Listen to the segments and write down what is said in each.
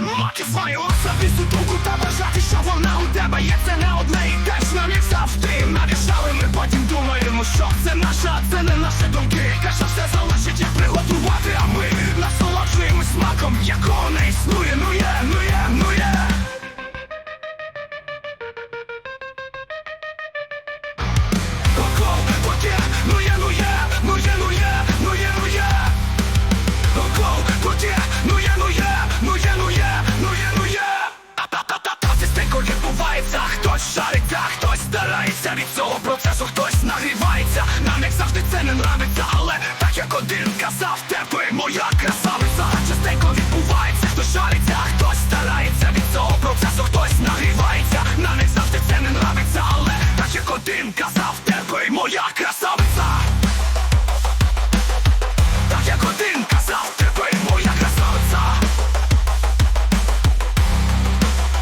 Мотив маю особисту думку та бажати, що вона у тебе є, це не одне процесу хтось нагрівається, на них завжди це не нравиться, але так як один казав тебе й моя красавиця, так як один казав тебе й моя красавиця,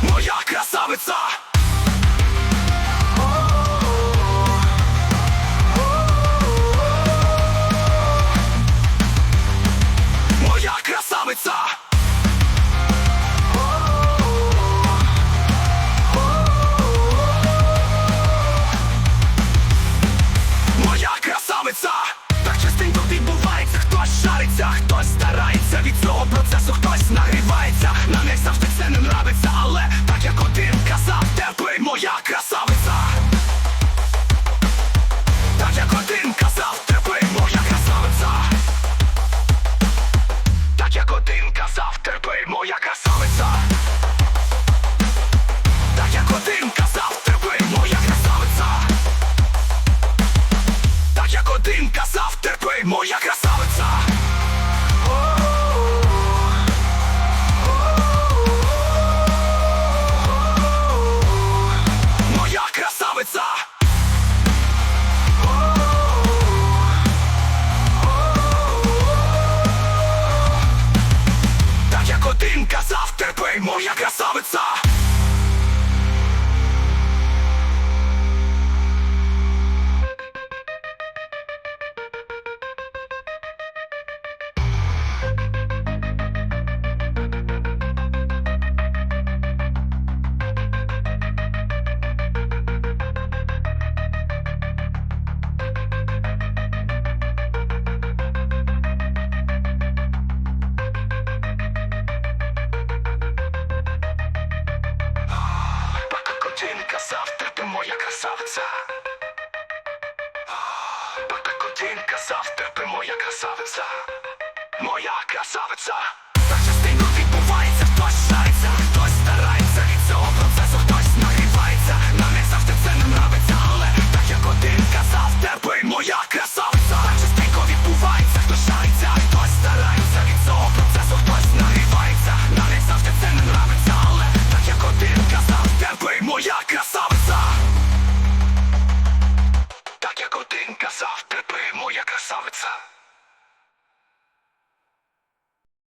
моя красавиця. Моя красавиця. один казав терпи моя краса Котінка, завтра ти моя красавиця. Бака котінка, завтра ти моя красавиця. Моя казав, ти моя красавиця.